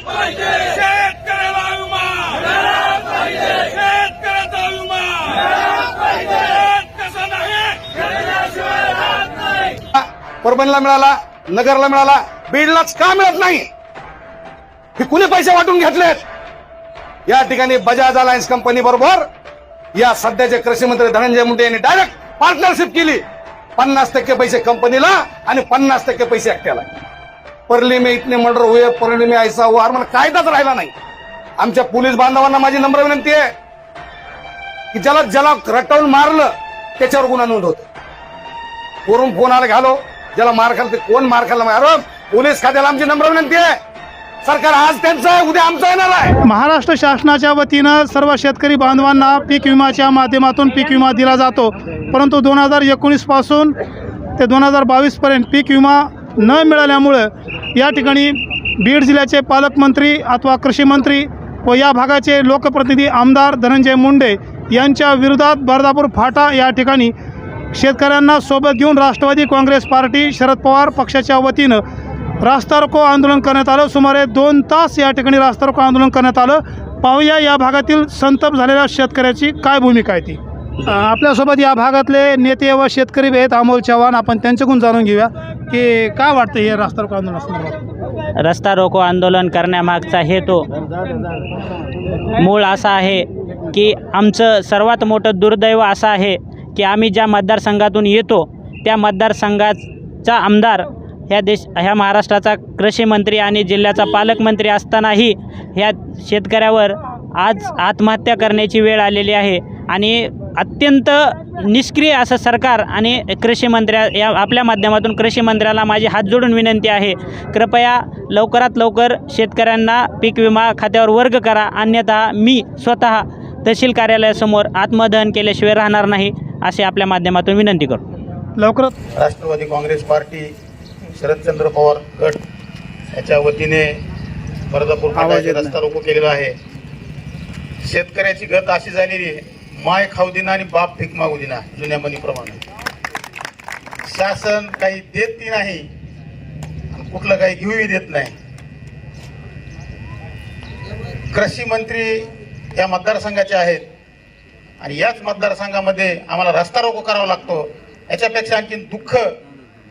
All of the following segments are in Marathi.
शेतकऱ्याला विमा शेतकऱ्याचा विमा कसा नाही परभणीला मिळाला नगरला मिळाला बीडलाच का मिळत नाही? हे कुणी पैसे वाटून घेतलेत? या ठिकाणी बजाज अलायन्स कंपनी बरोबर या सध्याचे कृषी मंत्री धनंजय मुंडे यांनी डायरेक्ट पार्टनरशिप केली. पन्नास टक्के पैसे कंपनीला आणि पन्नास टक्के पैसे एकट्याला. परली में इतने मर्डर हुए परली में ऐसा हुआ अरे मला कायदाच राहिला नाही. आमच्या पोलीस बांधवांना माझी नम्र विनंती आहे की ज्याला ज्याला रटावून मारलं त्याच्यावर गुन्हा नोंद होतो. वरून फोन आला घालो. ज्याला मार खाल ते कोण मार खाल्ला? अरे पोलीस खात्याला आमची नम्र विनंती आहे. सरकार आज त्यांचं आहे उद्या आमचं येणार आहे. महाराष्ट्र शासनाच्या वतीनं सर्व शेतकरी बांधवांना पीक विम्याच्या माध्यमातून पीक विमा दिला जातो. परंतु दोन हजार एकोणीसपासून ते दोन हजार बावीसपर्यंत पीक विमा न मिळाल्यामुळं या ठिकाणी बीड जिल्ह्याचे पालकमंत्री अथवा कृषीमंत्री व या भागाचे लोकप्रतिनिधी आमदार धनंजय मुंडे यांच्या विरोधात बर्दापूर फाटा या ठिकाणी शेतकऱ्यांना सोबत घेऊन राष्ट्रवादी काँग्रेस पार्टी शरद पवार पक्षाच्या वतीनं रास्ता रोको आंदोलन करण्यात आलं. सुमारे दोन तास या ठिकाणी रास्ता रोको आंदोलन करण्यात आलं. पाहूया या भागातील संतप झालेल्या शेतकऱ्याची काय भूमिका आहे ती. आपल्यासोबत या भागातले नेते व शेतकरी आहेत अमोल चव्हाण. आपण त्यांच्याकडून जाणून घेऊया की काय वाटतं हे रस्ता रोको आंदोलन रस्ता रोको आंदोलन करण्यामागचा हेतू मूळ असा आहे की आमचं सर्वात मोठं दुर्दैव असं आहे की आम्ही ज्या मतदारसंघातून येतो त्या मतदारसंघाचा आमदार ह्या देश ह्या महाराष्ट्राचा कृषी मंत्री आणि जिल्ह्याचा पालकमंत्री असतानाही ह्या शेतकऱ्यावर आज आत्महत्या करण्याची वेळ आलेली आहे. आणि अत्यंत निष्क्रिय असं सरकार आणि कृषी मंत्र्या या आपल्या माध्यमातून कृषी मंत्र्याला माझी हात जोडून विनंती आहे. कृपया लवकरात लवकर शेतकऱ्यांना पीक विमा खात्यावर वर्ग करा. अन्यथा मी स्वतः तहसील कार्यालयासमोर आत्मदहन केल्याशिवाय राहणार नाही असे आपल्या माध्यमातून विनंती करतो लवकरच राष्ट्रवादी काँग्रेस पार्टी शरदचंद्र पवार गट याच्या वतीने बर्दापूर रस्ता रोको केलेला आहे. शेतकऱ्याची गत अशी झालेली आहे. माय खाऊ देणं आणि बाप भीक मागू देणं जुन्या म्हणीप्रमाणे. शासन काही देत नाही कुठलं काही घेऊही देत नाही. कृषी मंत्री या मतदारसंघाचे आहेत. आणि याच मतदारसंघामध्ये आम्हाला रस्ता रोको करावा लागतो. याच्यापेक्षा आणखी दुःख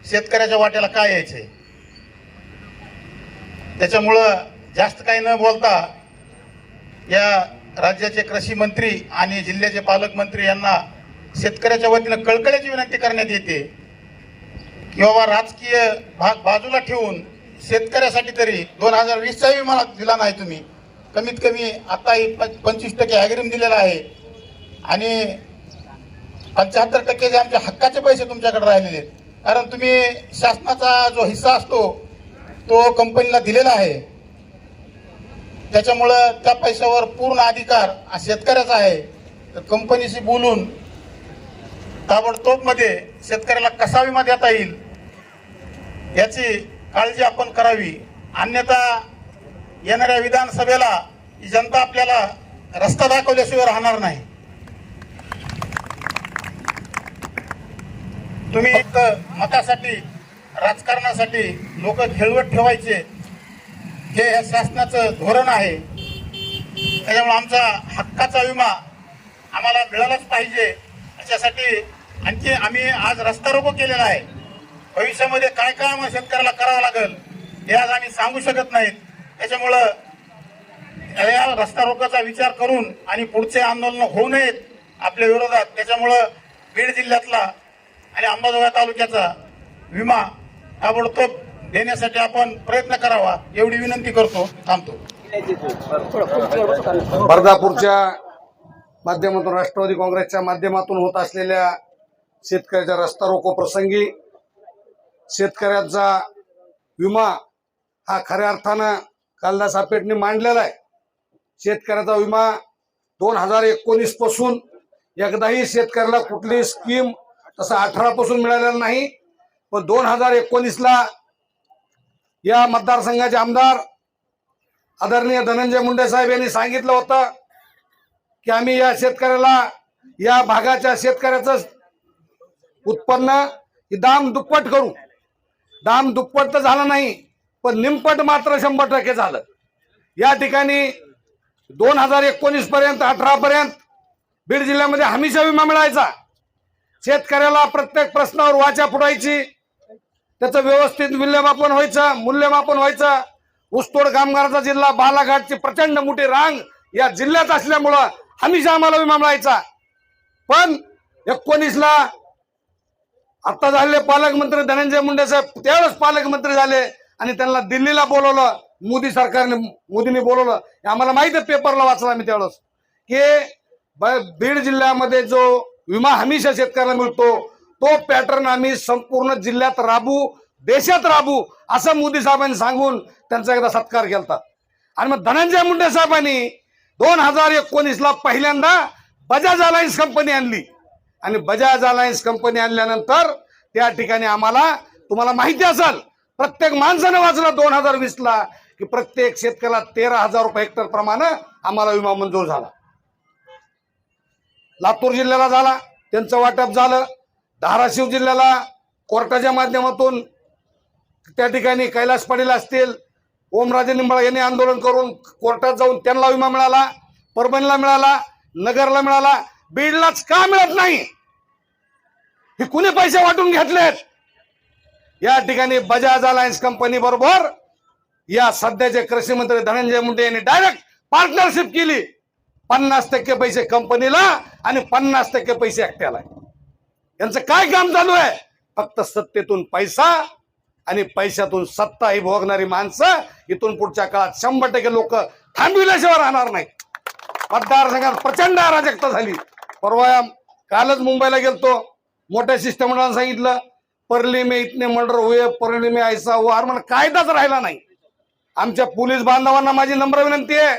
शेतकऱ्याच्या वाट्याला काय यायचे? त्याच्यामुळं जास्त काही न बोलता या राज्याचे कृषी मंत्री आणि जिल्ह्याचे पालकमंत्री यांना शेतकऱ्याच्या वतीनं कळकळ्याची विनंती करण्यात येते. की बाबा राजकीय भाग बाजूला ठेवून शेतकऱ्यासाठी तरी दोन हजार वीसचाही विमा दिला नाही तुम्ही. कमीत कमी आताही पंचवीस टक्के ॲग्रीम दिलेला आहे. आणि पंच्याहत्तर टक्के जे आमच्या हक्काचे पैसे तुमच्याकडे राहिलेले आहेत. कारण तुम्ही शासनाचा जो हिस्सा असतो तो कंपनीला दिलेला आहे. त्याच्यामुळं त्या पैशावर पूर्ण अधिकार हा शेतकऱ्याचा आहे. तर कंपनीशी बोलून ताबडतोबमध्ये शेतकऱ्याला कसा विमा देता येईल याची काळजी आपण करावी. अन्यथा येणाऱ्या विधानसभेला ही जनता आपल्याला रस्ता दाखवल्याशिवाय राहणार नाही. तुम्ही एक मतासाठी राजकारणासाठी लोक खेळवत ठेवायचे. हे या शासनाचं धोरण आहे त्याच्यामुळे आमचा हक्काचा विमा आम्हाला मिळालाच पाहिजे. याच्यासाठी आणखी आम्ही आज रस्ता रोको केलेला आहे. भविष्यामध्ये काय काय आम्हाला शेतकऱ्याला करावं लागेल हे आज आम्ही सांगू शकत नाहीत. त्याच्यामुळं या रस्ता रोकाचा विचार करून आणि पुढचे आंदोलन होऊ नयेत आपल्या विरोधात. त्याच्यामुळं बीड जिल्ह्यातला आणि अंबाजोगाई तालुक्याचा विमा ताबडतोब देण्यासाठी आपण प्रयत्न करावा एवढी विनंती करतो थांबतो. बर्दापूरच्या माध्यमातून राष्ट्रवादी काँग्रेसच्या माध्यमातून होत असलेल्या शेतकऱ्याच्या रस्ता रोको प्रसंगी शेतकऱ्याचा विमा हा खऱ्या अर्थानं कालदास आपेटने मांडलेला आहे. शेतकऱ्याचा विमा दोन हजार एकोणीसपासून एकदाही शेतकऱ्याला कुठली स्कीम तसं अठरा पासून मिळालेला नाही पण दोन हजार एकोणीसला या मतदारसंघाचे आमदार आदरणीय धनंजय मुंडे साहेब यांनी सांगितलं होतं की आम्ही या शेतकऱ्याला या भागाच्या शेतकऱ्याचं उत्पन्न दाम दुप्पट करू. दाम दुप्पट तर झालं नाही पण निमपट मात्र शंभर टक्के झालं. या ठिकाणी दोन हजार एकोणीस पर्यंत अठरा पर्यंत बीड जिल्ह्यामध्ये हमीचा विमा मिळायचा. शेतकऱ्याला प्रत्येक प्रश्नावर वाचा फुटायची त्याचं व्यवस्थित मूल्यमापन व्हायचं मूल्यमापन व्हायचं. ऊसतोड कामगाराचा जिल्हा बालाघाटची प्रचंड मोठी रांग या जिल्ह्यात असल्यामुळं हमेशा आम्हाला विमा मिळायचा पण एकोणीसला आता झाले पालकमंत्री धनंजय मुंडे साहेब त्यावेळेस पालकमंत्री झाले आणि त्यांना दिल्लीला बोलवलं मोदी सरकारने मोदींनी बोलवलं. आम्हाला माहीत आहे पेपरला वाचला मी त्यावेळेस. की ब- बीड जिल्ह्यामध्ये जो विमा हमीशा शेतकऱ्याला मिळतो तो पॅटर्न आम्ही संपूर्ण जिल्ह्यात राबू देशात राबू असं मोदी साहेबांनी सांगून त्यांचा एकदा सत्कार केला आणि मग धनंजय मुंडे साहेबांनी दोन हजार एकोणीसला पहिल्यांदा बजाज अलायन्स कंपनी आणली. आणि बजाज अलायन्स कंपनी आणल्यानंतर त्या ठिकाणी आम्हाला तुम्हाला माहिती असेल प्रत्येक माणसानं वाचलं दोन हजार वीसला की प्रत्येक शेतकऱ्याला तेरा हजार रुपये हेक्टर प्रमाणे आम्हाला विमा मंजूर झाला. लातूर जिल्ह्याला झाला त्यांचं वाटप झालं. धाराशिव जिल्ह्याला कोर्टाच्या माध्यमातून त्या ठिकाणी कैलास पाटील असतील ओमराजे निंबाळा यांनी आंदोलन करून कोर्टात जाऊन त्यांना विमा मिळाला परभणीला मिळाला नगरला मिळाला. बीडलाच का मिळत नाही? हे कुणी पैसे वाटून घेतलेत? या ठिकाणी बजाज अलायन्स कंपनी बरोबर या सध्याचे कृषी मंत्री धनंजय मुंडे यांनी डायरेक्ट पार्टनरशिप केली. पन्नास टक्के पैसे कंपनीला आणि पन्नास टक्के पैसे एकट्याला. यांचं काय काम चालू आहे? फक्त सत्तेतून पैसा आणि पैशातून सत्ता ही भोगणारी माणसं इथून पुढच्या काळात शंभर टक्के लोक थांबविल्याशिवाय राहणार नाही मतदारसंघात प्रचंड अराजकता झाली. परवा कालच मुंबईला गेलतो. मोठ्या शिष्टमंडळानं सांगितलं परली मे इतने मर्डर हुए परली मे ऐसा हुआ. अरे मला कायदाच राहिला नाही. आमच्या पोलीस बांधवांना माझी नम्र विनंती आहे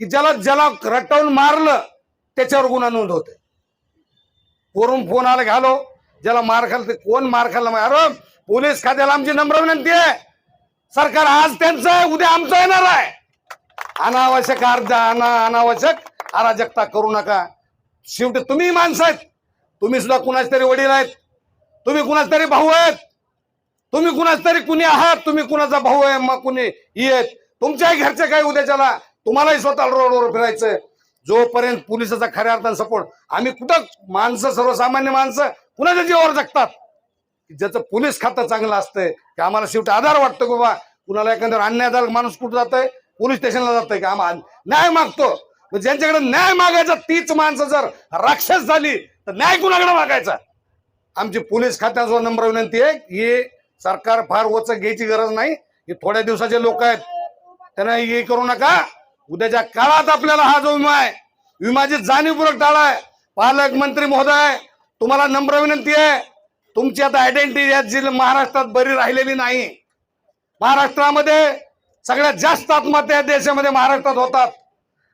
की ज्याला ज्याला रटवून मारलं त्याच्यावर गुन्हा नोंद होते वरून फोन आला घालो? ज्याला मार खाल ते कोण मार खाल्ला अरे पोलीस खात्याला आमची नम्र विनंती आहे. सरकार आज त्यांचं आहे उद्या आमचं येणार आहे. अनावश्यक अर्ज अना अनावश्यक अराजकता करू नका. शेवटी तुम्ही माणसं आहेत. तुम्ही सुद्धा कुणाच तरी वडील आहेत. तुम्ही कुणाच तरी भाऊ आहेत. तुम्ही कुणाच तरी कुणी आहात. तुम्ही कुणाचा भाऊ आहे मग कुणी ही आहेत. तुमच्याही घरचे काही उद्याच्याला तुम्हालाही स्वतः रोडवर फिरायचंय. जोपर्यंत पोलिसाचा खऱ्या अर्थानं सपोर्ट आम्ही कुठं माणसं सर्वसामान्य माणसं कुणाच्या जीवावर जगतात? ज्याचं पोलीस खातं चांगलं असतंय की आम्हाला शेवटी आधार वाटतो बाबा कुणाला एखाद्यावर अन्याय झाला माणूस कुठं जातोय? पोलीस स्टेशनला जातोय की आम्हाला न्याय मागतो. मग ज्यांच्याकडे न्याय मागायचा तीच माणसं जर राक्षस झाली तर न्याय कुणाकडे मागायचा? आमची पोलीस खात्याचा नंबर विनंती आहे की सरकार फार वचक घ्यायची गरज नाही. हे थोड्या दिवसाचे लोक आहेत त्यांना हे करू नका. उद्याच्या काळात आपल्याला हा जो विमा आहे विमाची जाणीवपूर्वक टाळाय पालकमंत्री महोदय तुम्हाला नम्र विनंती आहे. तुमची आता आयडेंटिटी या जिल्हा महाराष्ट्रात बरी राहिलेली नाही. महाराष्ट्रामध्ये सगळ्यात जास्त आत्महत्या या देशामध्ये महाराष्ट्रात होतात.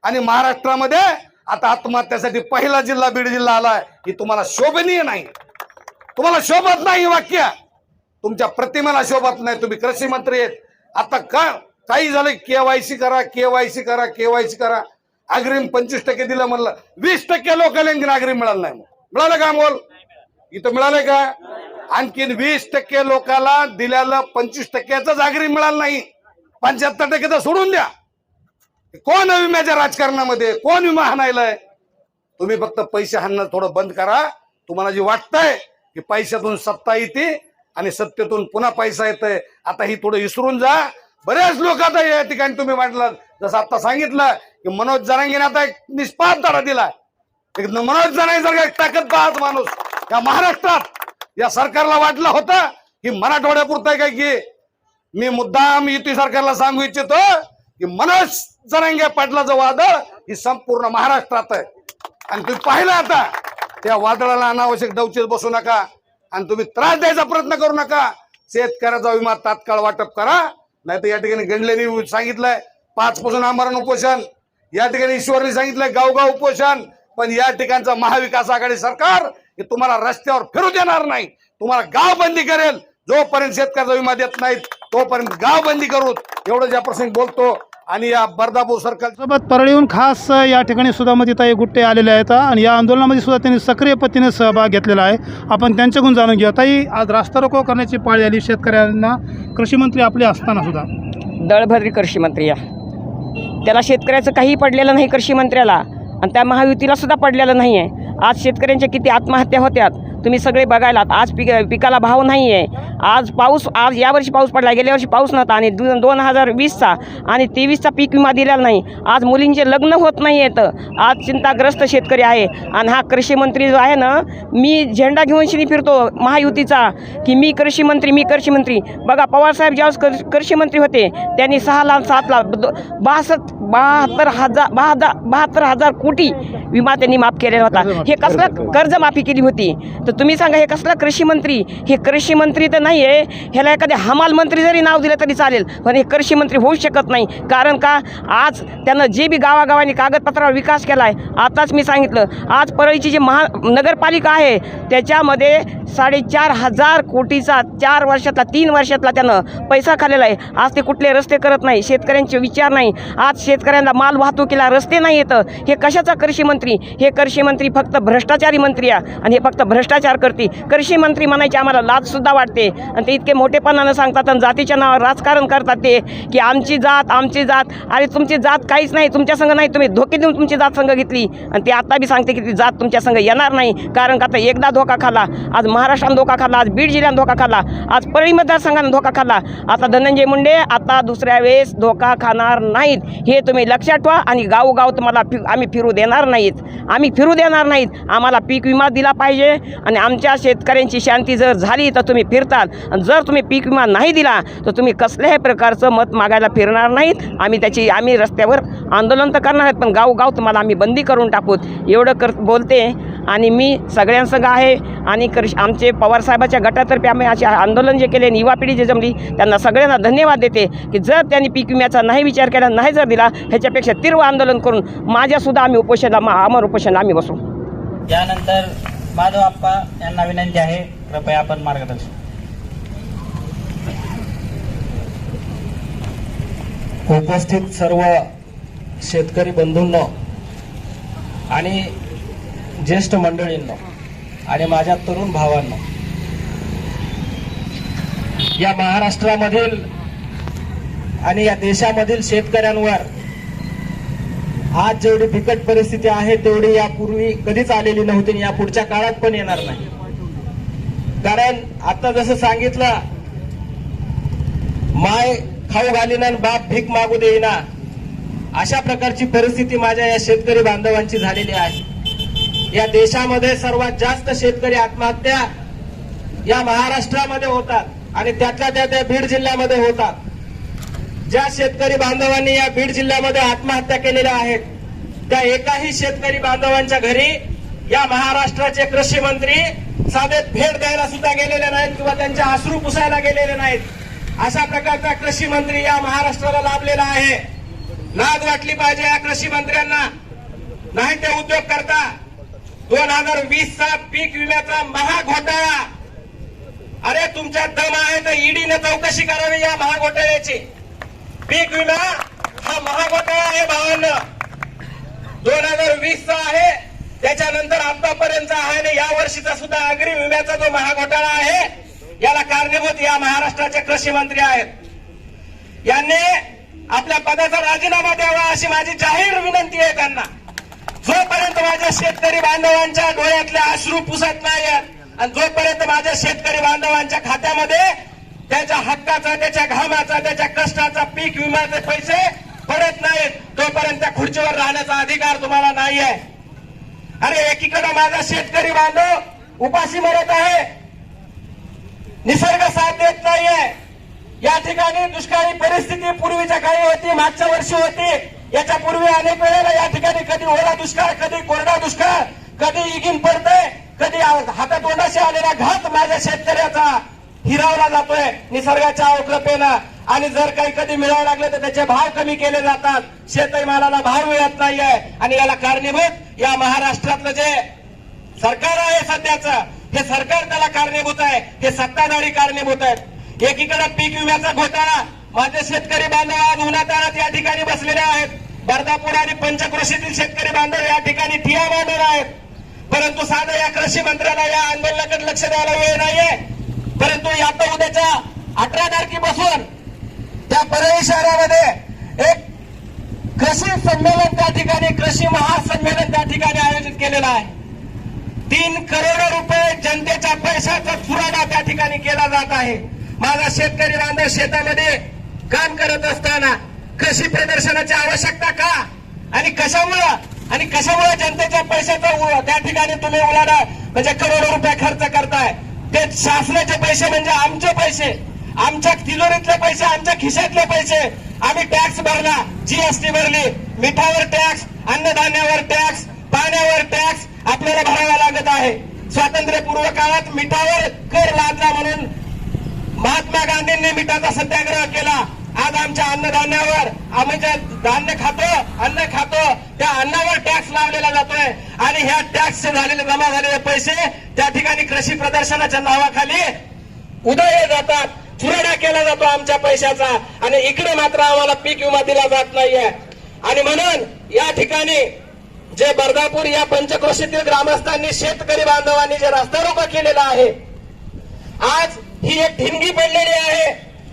आणि महाराष्ट्रामध्ये आता आत्महत्यासाठी पहिला जिल्हा बीड जिल्हा आलाय ही तुम्हाला शोभनीय नाही. तुम्हाला शोभत नाही वाक्य. तुमच्या प्रतिमेला शोभत नाही. तुम्ही कृषी मंत्री आहेत. आता का काही झालं केवायसी करा केवायसी करा केवायसी करा. अग्रिम पंचवीस टक्के दिलं म्हणलं वीस टक्के लोकांना अग्रिम मिळालं नाही मिळालं का अमोल? इथं मिळालंय का? आणखीन वीस टक्के लोकांना दिल्याला पंचवीस टक्क्याच अग्रिम मिळालं नाही. पंच्याहत्तर टक्के तर सोडून द्या. कोण विम्याच्या राजकारणामध्ये? कोण विमा हाणायलाय तुम्ही फक्त पैसे हाणणं थोडं बंद करा. तुम्हाला जे वाटतंय की पैशातून सत्ता येते आणि सत्तेतून पुन्हा पैसा येतोय आता ही थोडं विसरून जा. बरेच लोक आता या ठिकाणी तुम्ही म्हटलं जसं आता सांगितलं की मनोज जरांगीने आता एक निष्पाप धडा दिला एक मनोज जरांगीसारखा एक ताकद पाहत माणूस या महाराष्ट्रात या सरकारला वाटलं होतं की मराठवाड्यापुरतं आहे काय की मी मुद्दाम युती सरकारला सांगू इच्छितो की मनोज जरांगे पाटलाचं वादळ ही संपूर्ण महाराष्ट्रात आहे. आणि तुम्ही पाहिलं आता त्या वादळाला अनावश्यक डवचीत बसू नका आणि तुम्ही त्रास द्यायचा प्रयत्न करू नका. शेतकऱ्याचा विमा तात्काळ वाटप करा. नाही तर या ठिकाणी गणलेनी सांगितलंय पाच पासून आमरण उपोषण. या ठिकाणी ईश्वरने सांगितलंय गावगाव उपोषण. पण या ठिकाणचं महाविकास आघाडी सरकार हे तुम्हाला रस्त्यावर फिरू देणार नाही. तुम्हाला गाव बंदी करेल. जोपर्यंत शेतकऱ्याचा विमा देत नाहीत तोपर्यंत गाव बंदी करू. एवढं ज्या प्रसंगी बोलतो आणि या बर्दापूर सर्कल सोबत परळीहून खास या ठिकाणी सुधामतीताई गुट्टे आलेले आहेत आणि या आंदोलनामध्ये सुद्धा त्यांनी सक्रिय पद्धतीने सहभाग घेतलेला आहे. आपण त्यांच्याकडून जाणून घेऊ ताई आज रास्ता रोको करण्याची पाळी आली. शेतकऱ्यांना कृषी मंत्री आपले असताना सुद्धा. दळभद्री कृषी मंत्री या. त्याला शेतकऱ्याचं काही पडलेलं नाही कृषी मंत्र्याला आणि त्या महायुतीला सुद्धा पडलेलं नाही आहे आज शेतकऱ्यांच्या किती आत्महत्या होत्यात तुम्ही सगळे बघायलात आज पिक पिकाला भाव नाही आहे आज पाऊस आज यावर्षी पाऊस पडला गेल्या वर्षी पाऊस नव्हता आणि दो दोन हजार वीसचा आणि तेवीसचा पीक विमा दिलेला नाही. आज मुलींचे लग्न होत नाही आहेत आज चिंताग्रस्त शेतकरी आहे आणि हा कृषी मंत्री जो आहे ना मी झेंडा घेऊन शिनी फिरतो महायुतीचा की मी कृषी मंत्री मी कृषी मंत्री. बघा पवारसाहेब ज्यावेळेस कर कृषी मंत्री होते त्यांनी सहा लाख सात लाख बासष्ट बहात्तर हजार बहादा बहात्तर हजार कोटी विमा त्यांनी माफ केलेला होता. हे कसलं कर्जमाफी केली होती? तर तुम्ही सांगा हे कसला कृषी मंत्री? हे कृषी मंत्री तर नाही आहे ह्याला एखाद्या हमाल मंत्री जरी नाव दिलं तरी चालेल पण हे कृषी मंत्री होऊ शकत नाही. कारण का? आज त्यानं जे बी गावागावांनी कागदपत्रावर विकास केला आहे आताच मी सांगितलं आज परळीची जी महा नगरपालिका आहे त्याच्यामध्ये साडेचार हजार कोटीचा चार वर्षातला तीन वर्षातला त्यानं पैसा खाल्लेला आहे. आज ते कुठले रस्ते करत नाही शेतकऱ्यांचे विचार नाही. आज शेतकऱ्यांना माल वाहतुकीला रस्ते नाही येतं. हे कशाचा कृषी मंत्री? हे कृषी मंत्री फक्त भ्रष्टाचारी मंत्री आहे. आणि हे फक्त भ्रष्टाचार करते. कृषी मंत्री म्हणायचे आम्हाला लाजसुद्धा वाटते. आणि ते इतके मोठेपणानं सांगतात आणि जातीच्या नावावर राजकारण करतात ते की आमची जात आमची जात. अरे तुमची जात काहीच नाही तुमच्या संघ नाही तुम्ही धोके देऊन तुमची जात संघ घेतली. आणि ते आता बी सांगते की ती जात तुमच्या संघ येणार नाही कारण का आता एकदा धोका खाला आज महाराष्ट्रानं धोका खाला आज बीड जिल्ह्यानं धोका खाला आज परळी मतदारसंघानं धोका खाला आता धनंजय मुंडे आता दुसऱ्या वेळेस धोका खाणार नाहीत. हे तुम्ही लक्षात ठेवा आणि गावोगाव तुम्हाला फि आम्ही फिरू देणार नाहीत. आम्ही फिरू देणार नाहीत. आम्हाला पीक विमा दिला पाहिजे आणि आणि आमच्या शेतकऱ्यांची शांती जर झाली तर तुम्ही फिरताल. आणि जर तुम्ही पीक विमा नाही दिला तर तुम्ही कसल्याही प्रकारचं मत मागायला फिरणार नाहीत. आम्ही त्याची आम्ही रस्त्यावर आंदोलन तर करणार आहेत पण गावगाव तुम्हाला आम्ही बंदी करून टाकूत एवढं कर बोलते. आणि मी सगळ्यांसंग आहे. आणि कृषी आमचे पवारसाहेबाच्या गटातर्फे आम्ही असे आंदोलन जे केले आणि युवा पिढी जे जमली त्यांना सगळ्यांना धन्यवाद देते की जर त्यांनी पीक विम्याचा नाही विचार केला नाही जर दिला ह्याच्यापेक्षा तीव्र आंदोलन करून माझ्यासुद्धा आम्ही उपोषणाला मा- अमर उपोषणाला आम्ही बसू. त्यानंतर माधव आप्पा यांना विनंती आहे कृपया आपण मार्गदर्शन. उपस्थित सर्व शेतकरी बंधूंनो आणि ज्येष्ठ मंडळींनो आणि माझ्या तरुण भावांनो या महाराष्ट्रामधील आणि या देशामधील शेतकऱ्यांवर आज जेवढी बिकट परिस्थिती आहे तेवढी यापूर्वी कधीच आलेली नव्हती आणि या पुढच्या काळात पण येणार नाही. कारण आता जसं सांगितलं माय खाऊ घालीना बाप भीक मागू देईना अशा प्रकारची परिस्थिती माझ्या या शेतकरी बांधवांची झालेली आहे. या देशामध्ये सर्वात जास्त शेतकरी आत्महत्या या महाराष्ट्रामध्ये होतात आणि त्यातल्या त्या त्या बीड जिल्ह्यामध्ये होतात. ज्या शेतकरी बांधवांनी या बीड जिल्ह्यामध्ये आत्महत्या केलेल्या आहेत त्या एकाही शेतकरी बांधवांच्या घरी या महाराष्ट्राचे कृषी मंत्री साधेत भेट द्यायला सुद्धा गेलेले नाहीत किंवा त्यांच्या अश्रू पुसायला गेलेले नाहीत. अशा प्रकारचा कृषी मंत्री या महाराष्ट्राला लाभलेला आहे. लाज वाटली पाहिजे या कृषी मंत्र्यांना. नाही ते उद्योग करता. दोन हजार वीस चा पीक विम्याचा महाघोटाळा. अरे तुमच्या दम आहे तर ईडीने चौकशी करावी या महाघोटाळ्याची. पीक विमा हा महाघोटाळा आहे भावांना दोन हजार वीस चा आहे. त्याच्यानंतर आतापर्यंत आहे आणि या वर्षीचा सुद्धा अग्रिम विम्याचा जो महाघोटाळा आहे याला कारणीभूत या महाराष्ट्राचे कृषी मंत्री आहेत. यांनी आपल्या पदाचा राजीनामा द्यावा अशी माझी जाहीर विनंती आहे त्यांना. जोपर्यंत माझ्या शेतकरी बांधवांच्या डोळ्यातले अश्रू पुसत नाही आणि जोपर्यंत माझ्या शेतकरी बांधवांच्या खात्यामध्ये त्याच्या हक्काचा त्याच्या घामाचा त्याच्या कष्टाचा पीक विम्याचे पैसे पडत नाहीत. तोपर्यंत त्या खुर्चीवर राहण्याचा अधिकार तुम्हाला नाही आहे अरे एकीकडे माझा शेतकरी बांधव उपाशी मरत आहे. निसर्ग साथ देत नाहीये. या ठिकाणी दुष्काळी परिस्थिती पूर्वीच्या काळी होती मागच्या वर्षी होती. याच्या पूर्वी अनेक वेळेला या ठिकाणी कधी ओला दुष्काळ कधी कोरडा दुष्काळ कधी इगिन पडते कधी हातातोंडाशी आलेला घात माझ्या शेतकऱ्याचा. हिरावला जातोय निसर्गाच्या अवकृपेनं. आणि जर काही कधी मिळावं लागलं तर त्याचे भाव कमी केले जातात. शेतही मालाला भाव मिळत नाहीये. आणि याला कारणीभूत या महाराष्ट्रातलं जे सरकार आहे सध्याचं हे सरकार त्याला कारणीभूत आहे. हे सत्ताधारी कारणीभूत आहेत. एकीकडे पीक विम्याचा घोटाळा. माझे शेतकरी बांधव आज उन्हाताळात या ठिकाणी बसलेले आहेत. बर्दापूर आणि पंचकृषीतील शेतकरी बांधव या ठिकाणी ठिया मांडून आहेत. परंतु साधं या कृषी मंत्र्याला या आंदोलनाकडे लक्ष द्यायला वेळ नाहीये. परंतु आता उद्याच्या अठरा तारखेपासून त्या परळी शहरामध्ये एक कृषी संमेलन त्या ठिकाणी कृषी महासंमेलन त्या ठिकाणी आयोजित केलेलं आहे. तीन करोड रुपये जनतेच्या पैशाचा चुराडा त्या ठिकाणी केला जात आहे. माझा शेतकरी बांधव शेतामध्ये काम करत असताना कृषी प्रदर्शनाची आवश्यकता का? आणि कशामुळं? आणि कशामुळे जनतेच्या पैशाचा त्या ठिकाणी तुम्ही उलाढा म्हणजे करोडो रुपये खर्च करताय. ते शासनाचे पैसे म्हणजे आमचे पैसे. आमच्या तिजोरीतले पैसे आमच्या खिशातले पैसे. आम्ही टॅक्स भरला जीएसटी भरली. मिठावर टॅक्स अन्नधान्यावर टॅक्स पाण्यावर टॅक्स आपल्याला भरावा लागत आहे. स्वातंत्र्यपूर्व काळात मिठावर कर लादला म्हणून महात्मा गांधींनी मिठाचा सत्याग्रह केला. आज आमच्या अन्नधान्यावर आम्ही जे धान्य खातो अन्न खातो त्या अन्नावर टॅक्स लावलेला जातोय. आणि ह्या टॅक्स झालेले जमा झालेले पैसे त्या ठिकाणी कृषी प्रदर्शनाच्या नावाखाली उदय जातात. चुराडा केला जातो आमच्या पैशाचा. आणि इकडे मात्र आम्हाला पीक विमा दिला जात नाहीये. आणि म्हणून या ठिकाणी जे बर्दापूर या पंचक्रोशीतील ग्रामस्थांनी शेतकरी बांधवांनी जे रस्ता रोको केलेला आहे आज ही एक ठिणगी पडलेली आहे.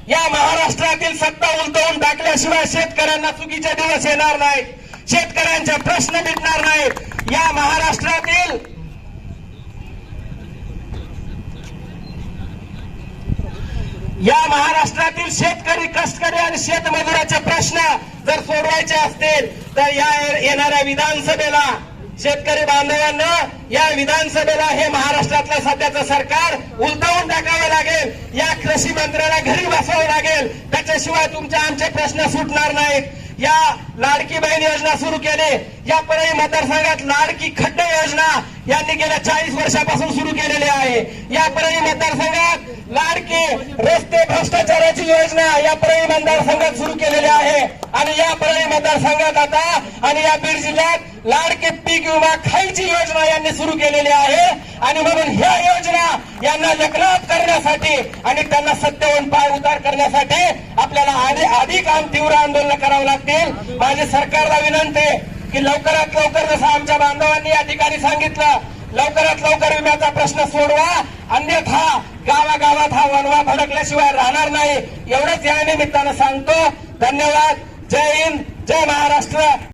या महाराष्ट्रातील सत्ता उलटवून टाकल्याशिवाय शेतकऱ्यांना चुकीचे दिवस येणार नाहीत. शेतकऱ्यांचे प्रश्न मिटणार नाहीत. या महाराष्ट्रातील या महाराष्ट्रातील शेतकरी कष्टकरी आणि शेतमजुराचे प्रश्न जर सोडवायचे असतील तर या येणाऱ्या विधानसभेला शेतकरी बांधवांना या विधानसभेला हे महाराष्ट्रातलं सध्याचं सरकार उलटवून टाकावं लागेल. या कृषी मंत्र्याला घरी बसवावं लागेल. त्याच्याशिवाय तुमचे आमचे प्रश्न सुटणार नाहीत. या लाडकी बहीण योजना सुरू केली. या परळी मतदारसंघात लाडकी खड्डे योजना यांनी गेल्या चाळीस वर्षापासून सुरू केलेली आहे. या परळी मतदारसंघात लाडके रस्ते भ्रष्टाचाराची योजना या परळी मतदारसंघात सुरू केलेली आहे. आणि या परळी मतदारसंघात आता आणि या बीड जिल्ह्यात लाडके पीक विमा खायची योजना यांनी सुरू केलेली आहे. आणि म्हणून ह्या योजना यांना लग्नात करण्यासाठी आणि त्यांना सत्तेवरून पाय उतार करण्यासाठी आपल्याला आधी अधिक आम तीव्र आंदोलन करावं लागतील. माझी सरकारला विनंती की लवकरात लवकर जसं आमच्या बांधवांनी या ठिकाणी सांगितलं लवकरात लवकर विम्याचा प्रश्न सोडवा. अन्यथा गावागावात हा वनवा भडकल्याशिवाय राहणार नाही. एवढंच या निमित्तानं सांगतो. धन्यवाद. जय हिंद. जय महाराष्ट्र.